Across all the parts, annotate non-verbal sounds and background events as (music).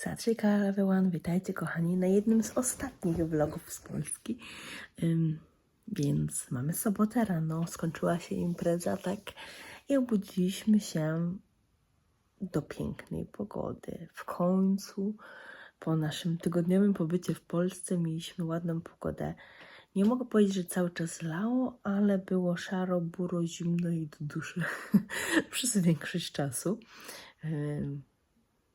Satrzyka everyone, witajcie kochani na jednym z ostatnich vlogów z Polski. Ym, więc mamy sobotę rano, skończyła się impreza, tak? I obudziliśmy się do pięknej pogody. W końcu po naszym tygodniowym pobycie w Polsce mieliśmy ładną pogodę. Nie mogę powiedzieć, że cały czas lało, ale było szaro, buro, zimno i do duszy (laughs) przez większość czasu. Ym,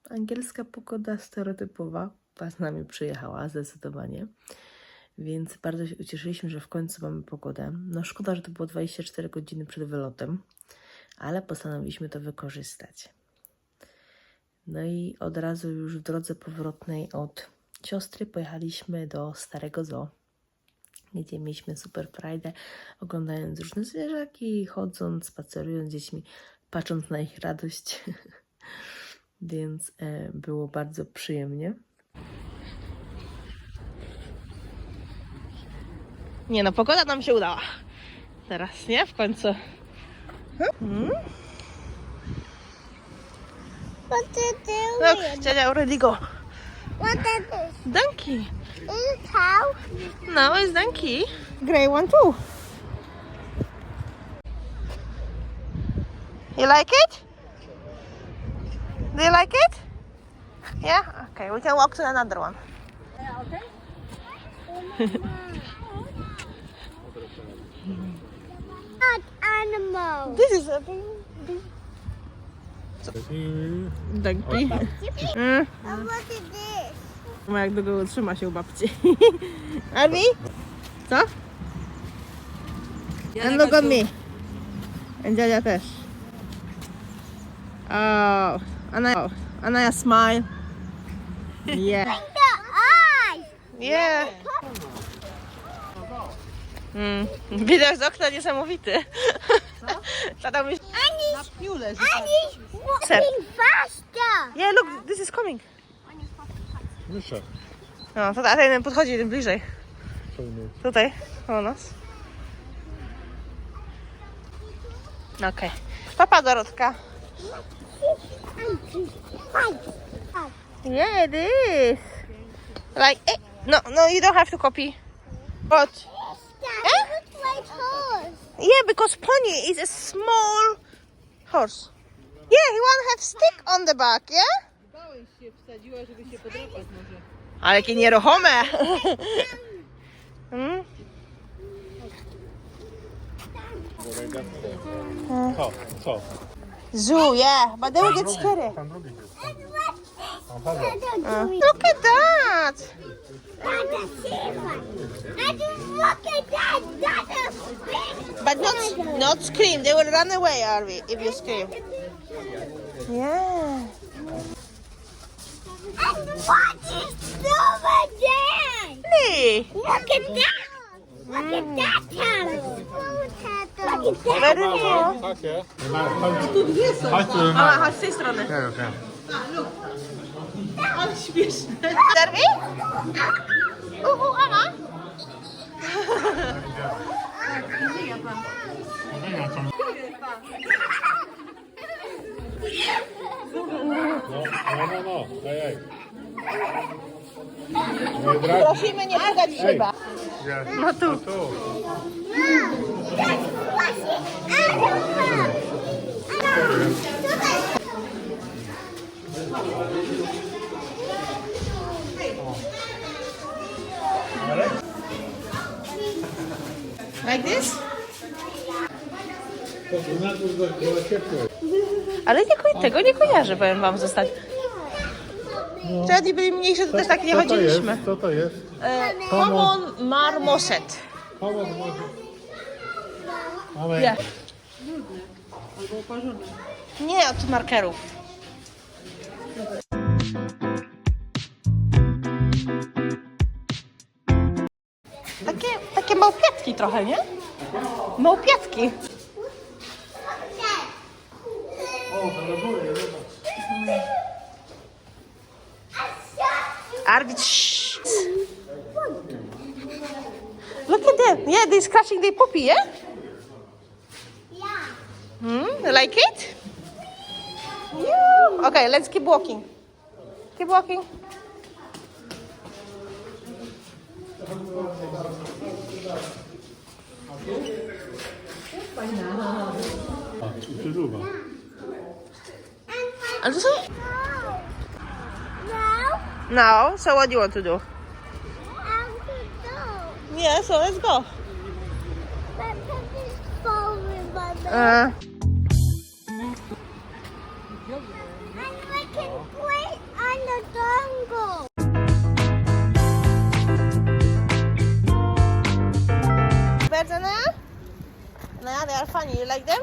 angielska pogoda stereotypowa ta z nami przyjechała zdecydowanie. Więc bardzo się ucieszyliśmy, że w końcu mamy pogodę. No szkoda, że to było 24 godziny przed wylotem, ale postanowiliśmy to wykorzystać. No i od razu już w drodze powrotnej od siostry pojechaliśmy do Starego Zoo, gdzie mieliśmy super frajdę, oglądając różne zwierzaki, chodząc, spacerując z dziećmi, patrząc na ich radość. (laughs) Więc e, było bardzo przyjemnie. Nie no, pogoda nam się udała. Teraz, nie? W końcu. Hmm? Look, dziadzia already go. What is this? Donkey. Is cow? No, it's donkey. Grey one too. You like it? Do you like it? Yeah? Okay, we can walk to another one. Not animal. This is a donkey. Mm. And what is this? Ma jak długo utrzyma się u babci. Armi? Co? And look at me. And Dziadzia też. Oh, Anaya, Anaya smile. Yeah. (laughs) The eyes. Yeah. Mm. Widok z okna niesamowity. Co? (laughs) Tata. And he's, and he's Set. walking faster. Yeah, look, this is coming. Myszek. No, to a ten podchodzi tym bliżej. Tutaj, o nas. Okej. Papa Dorotka. Yeah, it is. Like, eh, no, no, you don't have to copy. But, Dad, looks like horse. yeah, because pony is a small horse. Yeah, he won't have stick on the back, yeah? Ale jakie nieruchome! mm? Co? Co? Zoo, yeah, but they will get scary. Tam drugi jest. Tam What chodzą. are you Look at that! That's a zebra. And look at that. That's a big But not not scream. They will run away, Arvi, if you scream. Yeah. And what is over there? Really? Look at that. Look at that drag. Prosimy nie w szybę. Gdzie? No tu. Tu. Like this? Ale nie, tego nie kojarzę, powiem wam zostać. Wtedy byli mniejsze, to też tak nie Co to chodziliśmy. jest? Co to jest? E, common marmoset. Pomoc. Mamy. Nie. Nie od markerów. Takie, takie małpiatki trochę, nie? Małpiatki. Arvid, shh. Look at them. Yeah, they're scratching their puppy, yeah? Yeah. Hmm, like it? Yeah. Okay, let's keep walking. Keep walking. A, uczyruwa. And this one? No. So what do you want to do? I'm to go. Yeah. So let's go. The Uh, And can play on the dongle. birds, Anaya? Anaya, they are funny. You like them?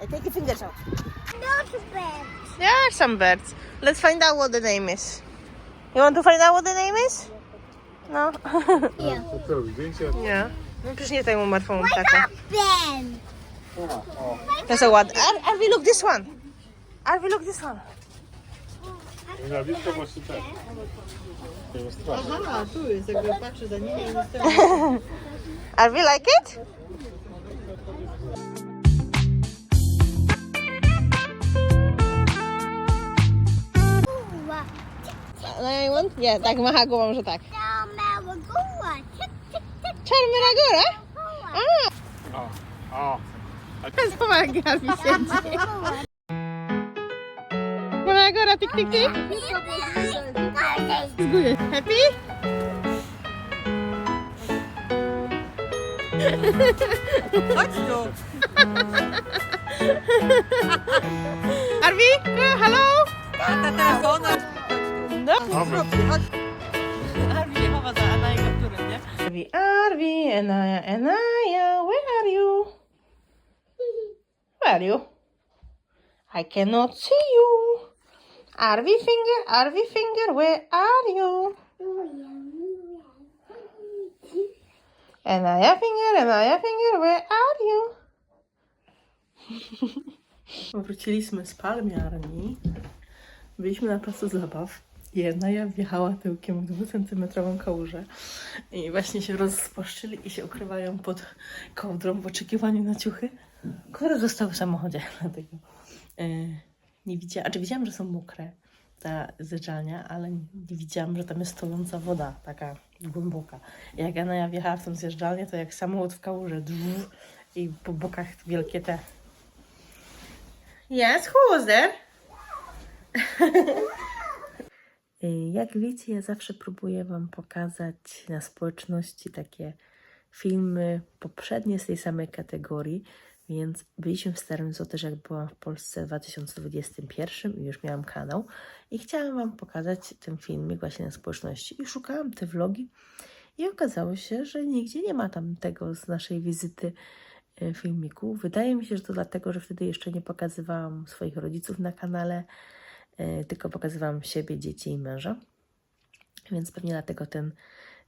I take your fingers out. Not bad. There are some birds. Let's find out what the name is. You want to find out what the name is? No? (laughs) Yeah. To co, zdjęcie? nie. No przecież nie temu martwą Wake up, Ben. That's a what? Ar- Arvi, look this one. Arvi, look this one. Nienawidzę właśnie tak. To jest straszne. Aha, tu jest, jakby patrzy za nimi i nie stoi. Arvi, like it? No ja want? Nie, tak macha głową, że tak. Tick, tick. Czarna góra? A, A, pomaga mi się. Czarna góra, tik, tik, tik. Happy? Chodź tu! Arvi, hello? Tata teraz ona... No. Arwi się chowa za kapturem, nie? Arvi, Arvi, Enaya, Enaya, where are you? Where are you? I cannot see you. Arvi finger, Arvi finger, where are you? Enaya finger, Enaya finger, where are you? (laughs) Wróciliśmy z palmiarni. Byliśmy na placu zabaw. Jedna ja wjechała tyłkiem w dwucentymetrową kałużę i właśnie się rozpłaszczyli i się ukrywają pod kołdrą w oczekiwaniu na ciuchy, które zostały w samochodzie. (laughs) Dlatego e, nie widziałam, znaczy widziałam, że są mokre ta zjeżdżalnia, ale nie widziałam, że tam jest stojąca woda, taka głęboka. Jak ja ja wjechała w tą zjeżdżalnię, to jak samochód w kałuże i po bokach wielkie te Yes, who was there? Y, Jak wiecie, ja zawsze próbuję Wam pokazać na społeczności takie filmy poprzednie z tej samej kategorii, więc byliśmy w Starym Zoo jak byłam w Polsce w 2021 i już miałam kanał i chciałam Wam pokazać ten filmik właśnie na społeczności i szukałam te vlogi i okazało się, że nigdzie nie ma tam tego z naszej wizyty e, filmiku. Wydaje mi się, że to dlatego, że wtedy jeszcze nie pokazywałam swoich rodziców na kanale, tylko pokazywałam siebie, dzieci i męża. Więc pewnie dlatego ten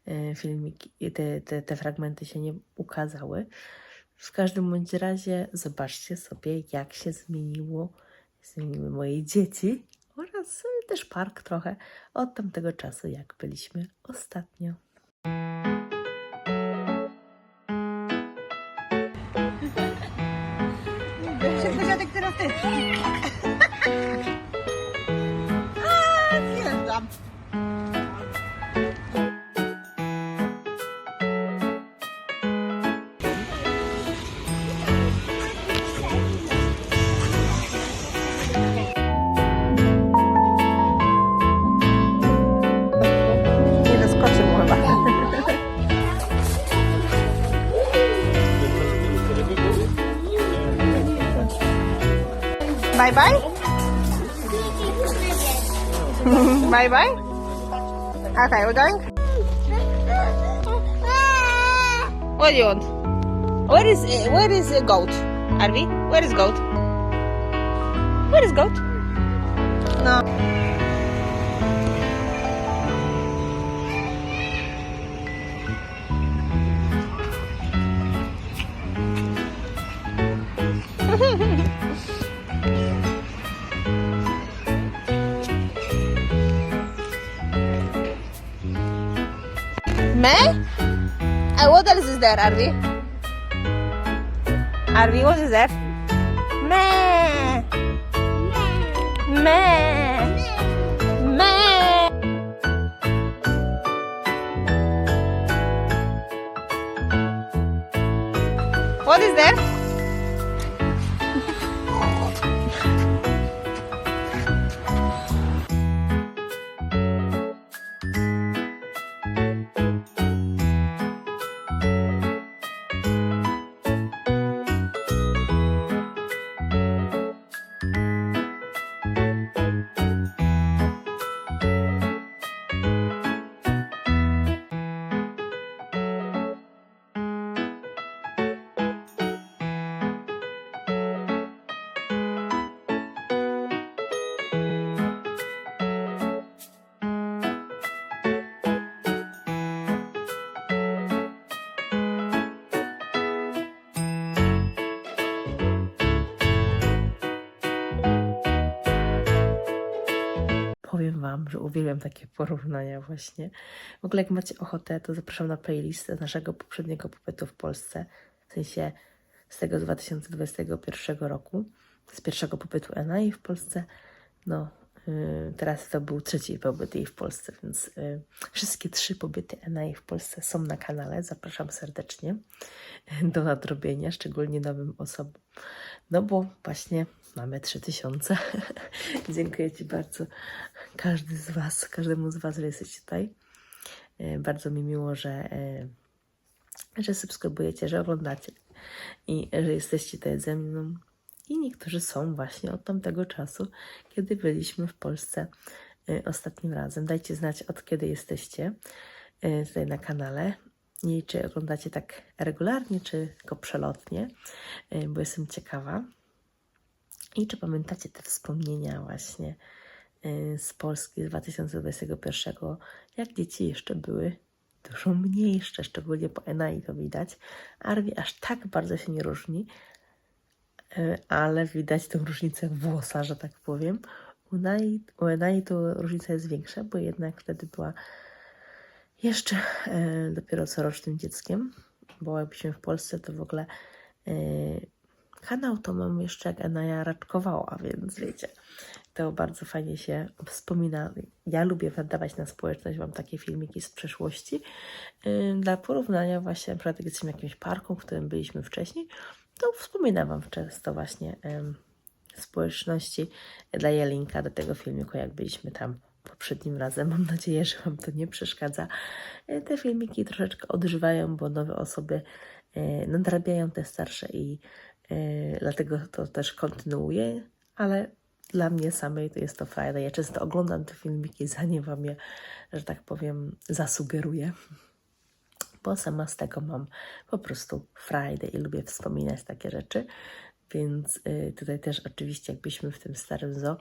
e, filmik, te, te, te fragmenty się nie ukazały. W każdym bądź razie zobaczcie sobie, jak się zmieniło, zmieniły moje dzieci oraz e, też park trochę od tamtego czasu, jak byliśmy ostatnio. Teraz ty. Bye bye. bye bye. Okay, we're going. What do you want? Where is where is uh, goat? Arvi, where is goat? Where is goat? No. there, Are we? what is that? Meh. Meh. Meh. What is that? Że uwielbiam takie (laughs) porównania właśnie. W ogóle jak macie ochotę, to zapraszam na playlistę z naszego poprzedniego pobytu w Polsce. W sensie z tego z 2021 roku. Z pierwszego pobytu NAI w Polsce. No, yy, teraz to był trzeci pobyt jej w Polsce, więc yy, wszystkie trzy pobyty NAI w Polsce są na kanale. Zapraszam serdecznie (laughs) do nadrobienia, szczególnie nowym osobom. No bo właśnie mamy 3000. (laughs) Dziękuję Ci bardzo, każdy z Was, każdemu z Was, że jesteście tutaj. E, Bardzo mi miło, że, e, że subskrybujecie, że oglądacie i że jesteście tutaj ze mną. I niektórzy są właśnie od tamtego czasu, kiedy byliśmy w Polsce e, ostatnim razem. Dajcie znać, od kiedy jesteście tutaj na kanale. I czy oglądacie tak regularnie, czy tylko przelotnie, bo jestem ciekawa. I czy pamiętacie te wspomnienia właśnie y, z Polski z 2021, jak dzieci jeszcze były dużo mniejsze, szczególnie po Enai to widać. Arwi aż tak bardzo się nie różni, y, ale widać tę różnicę włosa, że tak powiem. U, u Enai to różnica jest większa, bo jednak wtedy była jeszcze y, dopiero corocznym dzieckiem, bo jakbyśmy w Polsce to w ogóle Kanał to mam jeszcze jak Enaja raczkowała, więc wiecie, to bardzo fajnie się wspomina. Ja lubię wydawać na społeczność, mam takie filmiki z przeszłości. Dla porównania właśnie, na przykład jak jesteśmy jakimś parku, w którym byliśmy wcześniej, to wspominam Wam często właśnie społeczności. Daję linka do tego filmiku, jak byliśmy tam poprzednim razem. Mam nadzieję, że Wam to nie przeszkadza. Yy, Te filmiki troszeczkę odżywają, bo nowe osoby yy, nadrabiają te starsze i dlatego to też kontynuuję, ale dla mnie samej to jest to fajne. Ja często oglądam te filmiki, zanim Wam je, że tak powiem, zasugeruję, bo sama z tego mam po prostu frajdę i lubię wspominać takie rzeczy. Więc yy, tutaj też oczywiście, jakbyśmy w tym starym zoo,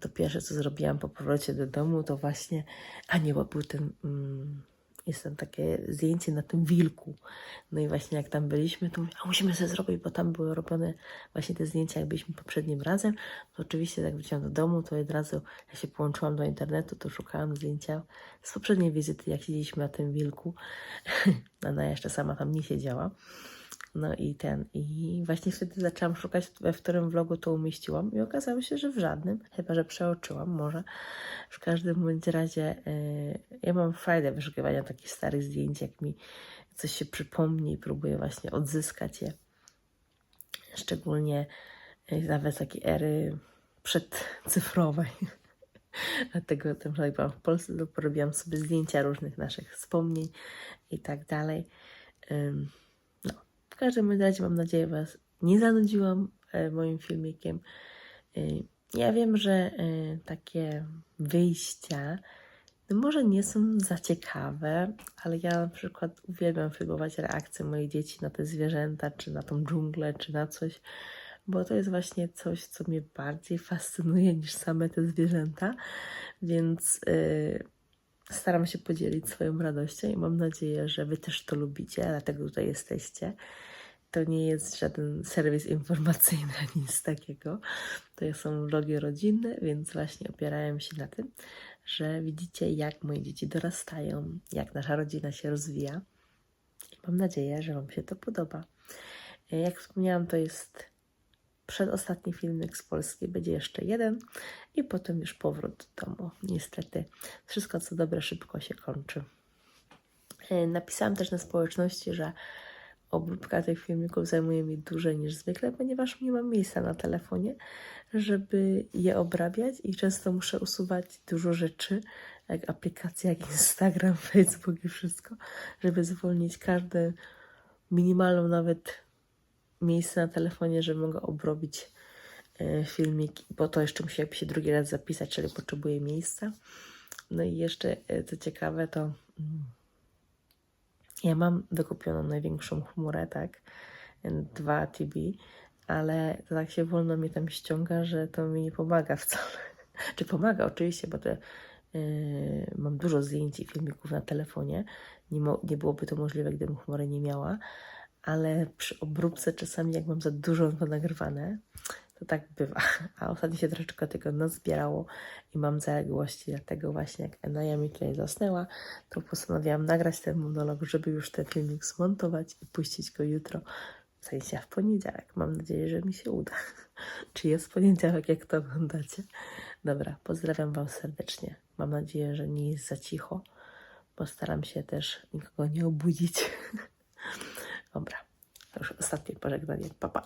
to pierwsze, co zrobiłam po powrocie do domu, to właśnie, a nie, bo był ten... Mm, jest tam takie zdjęcie na tym wilku. No i właśnie jak tam byliśmy, to mówię, a musimy sobie zrobić, bo tam były robione właśnie te zdjęcia, jak byliśmy poprzednim razem. To oczywiście jak wróciłam do domu, to od razu jak się połączyłam do internetu, to szukałam zdjęcia z poprzedniej wizyty, jak siedzieliśmy na tym wilku. (laughs) Ona jeszcze sama tam nie siedziała. No i ten, i właśnie wtedy zaczęłam szukać, we którym vlogu to umieściłam i okazało się, że w żadnym, chyba że przeoczyłam może. W każdym bądź razie yy, ja mam frajdę wyszukiwania takich starych zdjęć, jak mi coś się przypomni i próbuję właśnie odzyskać je. Szczególnie yy, nawet takiej ery przedcyfrowej. Dlatego że jak byłam w Polsce, to porobiłam sobie zdjęcia różnych naszych wspomnień i tak dalej. Każdym razie mam nadzieję, Was nie zanudziłam e, moim filmikiem. Y, Ja wiem, że y, takie wyjścia no może nie są za ciekawe, ale ja na przykład uwielbiam filmować reakcje moich dzieci na te zwierzęta, czy na tą dżunglę, czy na coś, bo to jest właśnie coś, co mnie bardziej fascynuje niż same te zwierzęta, więc y, staram się podzielić swoją radością i mam nadzieję, że Wy też to lubicie, dlatego tutaj jesteście. To nie jest żaden serwis informacyjny ani nic takiego. To są vlogi rodzinne, więc właśnie opierałem się na tym, że widzicie, jak moje dzieci dorastają, jak nasza rodzina się rozwija. Mam nadzieję, że Wam się to podoba. E, Jak wspomniałam, to jest przedostatni filmik z Polski. Będzie jeszcze jeden i potem już powrót do domu. Niestety, wszystko co dobre szybko się kończy. E, Napisałam też na społeczności, że obróbka tych filmików zajmuje mi dłużej niż zwykle, ponieważ nie mam miejsca na telefonie, żeby je obrabiać i często muszę usuwać dużo rzeczy, jak aplikacje, jak Instagram, (laughs) Facebook i wszystko, żeby zwolnić każde minimalną nawet miejsce na telefonie, że mogę obrobić e, filmik, bo to jeszcze musiałby się drugi raz zapisać, czyli potrzebuję miejsca. No i jeszcze, e, co ciekawe, to mm, ja mam wykupioną największą chmurę, tak, 2 TB, ale to tak się wolno mnie tam ściąga, że to mi nie pomaga wcale. (laughs) Czy pomaga oczywiście, bo to yy, mam dużo zdjęć i filmików na telefonie. Nie, nie byłoby to możliwe, gdybym chmury nie miała, ale przy obróbce czasami jak mam za dużo nagrywane, to tak bywa. (laughs) A ostatnio się troszeczkę tego nazbierało i mam zaległości, dlatego właśnie jak Enaja mi tutaj zasnęła, to postanowiłam nagrać ten monolog, żeby już ten filmik zmontować i puścić go jutro, w sensie w poniedziałek. Mam nadzieję, że mi się uda. (laughs) Czy jest poniedziałek, jak to oglądacie? Dobra, pozdrawiam Wam serdecznie. Mam nadzieję, że nie jest za cicho. Postaram się też nikogo nie obudzić. (laughs) Dobra, to już ostatnie pożegnanie. Pa, pa.